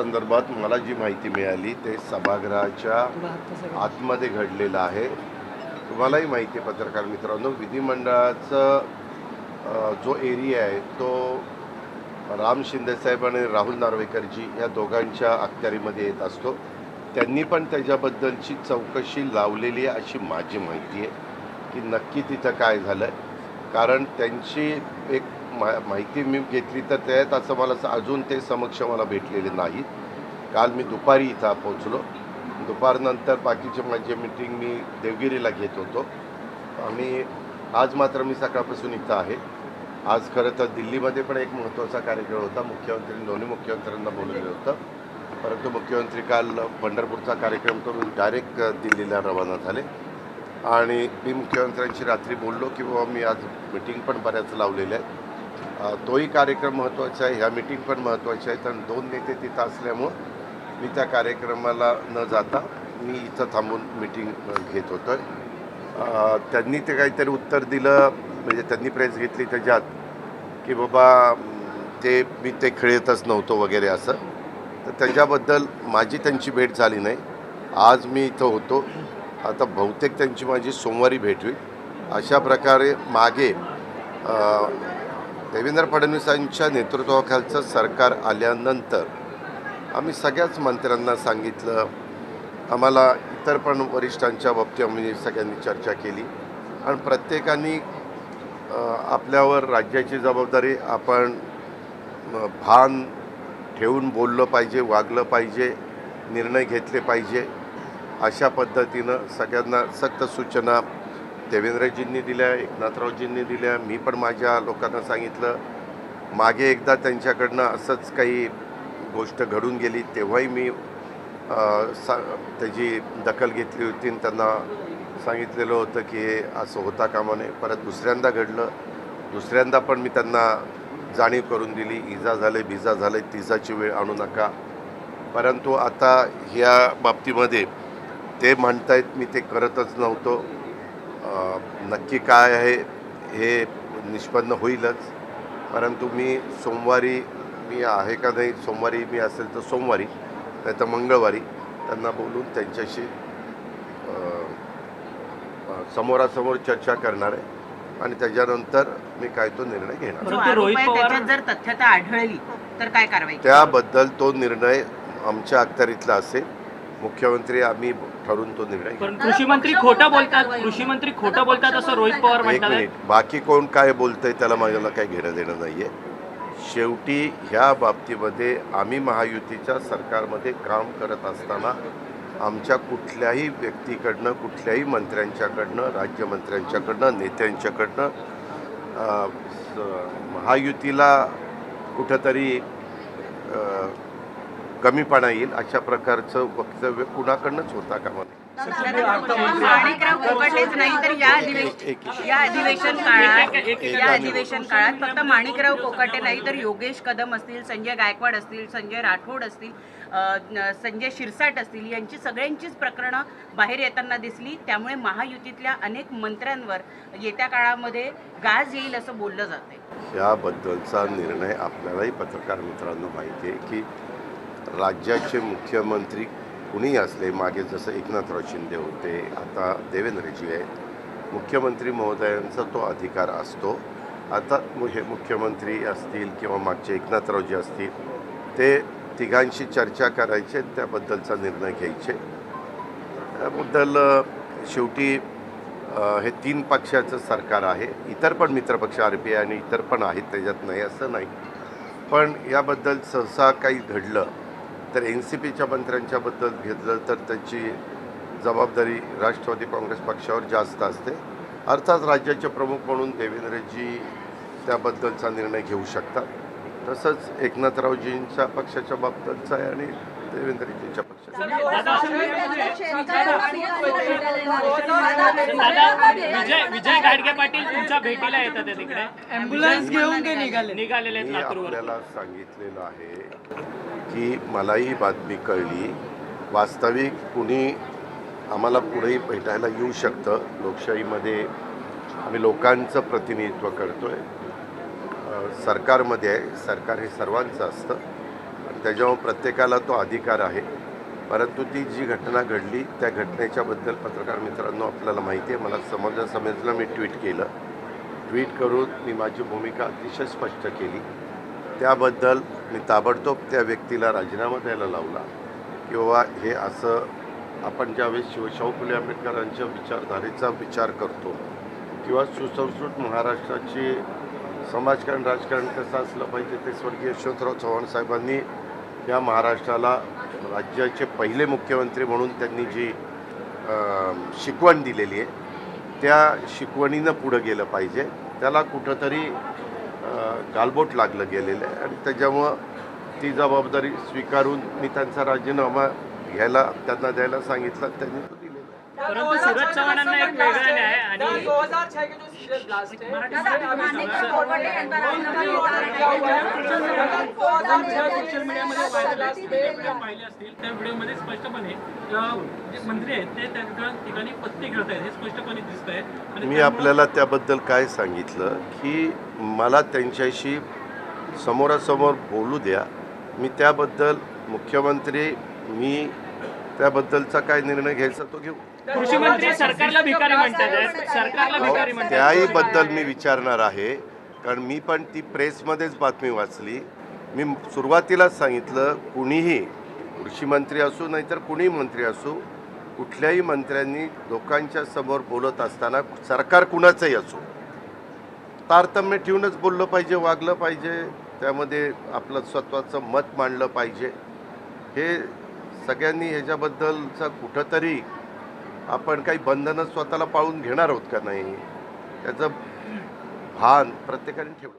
संदर्भात मला जी माहिती मिळाली ते सभागृहाच्या आतमध्ये घडलेलं आहे. तुम्हालाही माहिती आहे पत्रकार मित्रांनो विधिमंडळाचं जो एरिया आहे तो राम शिंदेसाहेब आणि राहुल नार्वेकरजी या दोघांच्या अखत्यारीमध्ये येत असतो. त्यांनी पण त्याच्याबद्दलची चौकशी लावलेली आहे अशी माझी माहिती आहे की नक्की तिथं काय झालं आहे कारण त्यांची एक मा माहिती मी घेतली तर त्यात असं मला अजून ते समक्ष मला भेटलेले नाहीत. काल मी दुपारी इथं पोचलो दुपारनंतर बाकीचे माझे मिटिंग मी देवगिरीला घेत होतो. आम्ही आज मात्र मी सकाळपासून इथं आहे. आज खरं तर दिल्लीमध्ये पण एक महत्त्वाचा कार्यक्रम होता. मुख्यमंत्री दोन्ही मुख्यमंत्र्यांना बोलवलं होतं. परंतु मुख्यमंत्री काल पंढरपूरचा कार्यक्रम करून डायरेक्ट दिल्लीला रवाना झाले. आणि मी मुख्यमंत्र्यांशी रात्री बोललो की बाबा मी आज मिटिंग पण बऱ्याच लावलेल्या आहेत. तोही कार्यक्रम महत्त्वाचा आहे. ह्या मिटिंग पण महत्त्वाची आहे. कारण दोन नेते तिथं असल्यामुळं मी त्या कार्यक्रमाला न जाता मी इथं थांबून मिटिंग घेत होतो आहे त्यांनी ते काहीतरी उत्तर दिलं. म्हणजे त्यांनी प्रेस घेतली त्याच्यात की बाबा ते मी ते खेळतच नव्हतो वगैरे असं. तर त्याच्याबद्दल माझी त्यांची भेट झाली नाही. आज मी इथं होतो. आता बहुतेक त्यांची माझी सोमवारी भेट होईल. अशा प्रकारे मागे देवेंद्र फडणवीसांच्या नेतृत्वाखालचं सरकार आल्यानंतर आम्ही सगळ्याच मंत्र्यांना सांगितलं. आम्हाला इतर पण वरिष्ठांच्या बाबतीत आम्ही सगळ्यांनी चर्चा केली. आणि प्रत्येकाने आपल्यावर राज्याची जबाबदारी आपण भान ठेवून बोललं पाहिजे वागलं पाहिजे निर्णय घेतले पाहिजे अशा पद्धतीनं सगळ्यांना सक्त सूचना देवेंद्रजींनी दिल्या एकनाथरावजींनी दिल्या. मी पण माझ्या लोकांना सांगितलं मागे एकदा त्यांच्याकडनं असंच काही गोष्ट घडून गेली तेव्हाही मी सा त्याची दखल घेतली होती आणि त्यांना सांगितलेलं होतं की हे असं होता कामा नये. परत दुसऱ्यांदा घडलं. दुसऱ्यांदा पण मी त्यांना जाणीव करून दिली इजा झाले बिजा झाले तिजाची वेळ आणू नका. परंतु आता ह्या बाबतीमध्ये ते म्हणतायत मी ते करतच नव्हतो. नक्की काय आहे हे निष्पन्न होईलच. परंतु मी सोमवारी मी आहे का नाही सोमवारी मी असेल तर सोमवारी नाही तर मंगळवारी त्यांना बोलून त्यांच्याशी समोरासमोर चर्चा करणार आहे आणि त्याच्यानंतर मी काय तो निर्णय घेणार. जर तथ्यता आढळली तर काय कारवाई? त्याबद्दल तो निर्णय आमच्या अखत्यारीतला असेल. मुख्यमंत्री आम्ही ठरवून तो निर्णय घेऊ. पण कृषी मंत्री खोटं बोलतात कृषी मंत्री खोटं बोलतात असं रोहित पवार एक म्हणतात मिनिट बाकी कोण काय बोलतंय त्याला माझ्याला काही घेणं देणं नाही आहे शेवटी ह्या बाबतीमध्ये आम्ही महायुतीच्या सरकारमध्ये काम करत असताना आमच्या कुठल्याही व्यक्तीकडनं कुठल्याही मंत्र्यांच्याकडनं राज्यमंत्र्यांच्याकडनं नेत्यांच्याकडनं अ, स- महायुतीला कुठंतरी अ, कमीपणा येईल अशा प्रकारचं वक्तव्य कुणाकडनंच होता कामा नये. माणिकराव कोकाटेच नाही तर या अधिवेशन या अधिवेशन काळात या अधिवेशन काळात फक्त माणिकराव कोकाटे नाही तर योगेश कदम असतील संजय गायकवाड असतील संजय राठोड असतील संजय शिरसाट असतील यांची सगळ्यांचीच प्रकरणं बाहेर येताना दिसली. त्यामुळे महायुतीतल्या अनेक मंत्र्यांवर येत्या काळामध्ये गाज येईल असं बोललं जाते याबद्दलचा निर्णय आपल्यालाही पत्रकार मित्रांनो माहिती आहे की राज्याचे मुख्यमंत्री कुणीही असले मागे जसं एकनाथराव शिंदे होते आता देवेंद्रजी आहेत मुख्यमंत्री महोदयांचा तो अधिकार असतो. आता हे मुख्यमंत्री असतील किंवा मागचे एकनाथरावजी असतील ते तिघांशी चर्चा करायचे त्याबद्दलचा निर्णय घ्यायचे. त्याबद्दल शेवटी हे तीन पक्षाचं सरकार आहे. इतर पण मित्रपक्ष आर पी आय आणि इतर पण आहेत त्याच्यात नाही असं नाही. पण याबद्दल सहसा काही घडलं तर एन सी पीच्या मंत्र्यांच्याबद्दल घेतलं तर त्याची जबाबदारी राष्ट्रवादी काँग्रेस पक्षावर जास्त असते अर्थात राज्याचे प्रमुख म्हणून देवेंद्रजी त्याबद्दलचा निर्णय घेऊ शकतात तसंच एकनाथरावजींच्या पक्षाच्या बाबतीतचा आहे आणि देवेंद्रजींच्या पक्षाचा दादा विजय विजय गाडगे पाटील तुमच्या भेटीला येतात आहे तिकडे ॲम्ब्युलन्स घेऊन ते निघाले निघालेले आहेत मी लातूरवर आपल्याला सांगितलेलं आहे की मलाही बातमी कळली. वास्तविक कुणी आम्हाला पुढेही भेटायला येऊ शकतं. लोकशाहीमध्ये आम्ही लोकांचं प्रतिनिधित्व करतो आहे सरकारमध्ये आहे. सरकार हे सर्वांचं असतं. आणि त्याच्यामुळे प्रत्येकाला तो अधिकार आहे. परंतु ती जी घटना घडली त्या घटनेच्याबद्दल पत्रकार मित्रांनो आपल्याला माहिती आहे. मला समजा समजलं. मी ट्विट केलं. ट्विट करून मी माझी भूमिका अतिशय स्पष्ट केली. त्याबद्दल मी ताबडतोब त्या व्यक्तीला राजीनामा द्यायला लावला. किंवा हे असं आपण ज्यावेळेस शिवशाहू फुले आंबेडकरांच्या विचारधारेचा विचार करतो किंवा सुसंस्कृत महाराष्ट्राची समाजकारण राजकारण कसं असलं पाहिजे ते स्वर्गीय यशवंतराव चव्हाण साहेबांनी या महाराष्ट्राला राज्याचे पहिले मुख्यमंत्री म्हणून त्यांनी जी शिकवण दिलेली आहे त्या शिकवणीनं पुढं गेलं पाहिजे. त्याला कुठंतरी गालबोट लागलं गेलेलं आहे आणि त्याच्यामुळं ती जबाबदारी स्वीकारून मी त्यांचा राजीनामा घ्यायला त्यांना द्यायला सांगितलं. त्यांनी परंतु सूरज चव्हाणांना एक वेगळा न्याय आणि सोशल मीडियामध्ये पाहिले असतील त्या व्हिडिओमध्ये स्पष्टपणे जे मंत्री आहेत ते त्या ठिकाण- पत्ते खेळत आहेत हे स्पष्टपणे दिसत आहे आणि मी आपल्याला त्याबद्दल काय सांगितलं की मला त्यांच्याशी समोरासमोर बोलू द्या. मी त्याबद्दल मुख्यमंत्री मी त्याबद्दलचा काय निर्णय घ्यायचा तो घेऊ. कृषी मंत्री सरकारला भिकारी म्हणतात. सरकारला भिकारी म्हणतात त्याही बद्दल मी विचारणार आहे कारण मी पण ती प्रेसमध्येच बातमी वाचली मी सुरुवातीलाच सांगितलं कुणीही कृषी मंत्री असू नाहीतर कुणीही मंत्री असू कुठल्याही मंत्र्यांनी लोकांच्या समोर बोलत असताना सरकार कुणाचंही असो तारतम्य ठेवूनच बोललं पाहिजे वागलं पाहिजे त्यामध्ये आपलं स्वतःचं मत मांडलं पाहिजे हे सगळ्यांनी ह्याच्याबद्दलचा कुठंतरी आपण काही बंधनं स्वतःला पाळून घेणार आहोत का नाही? त्याचं भान प्रत्येकाने ठेवलं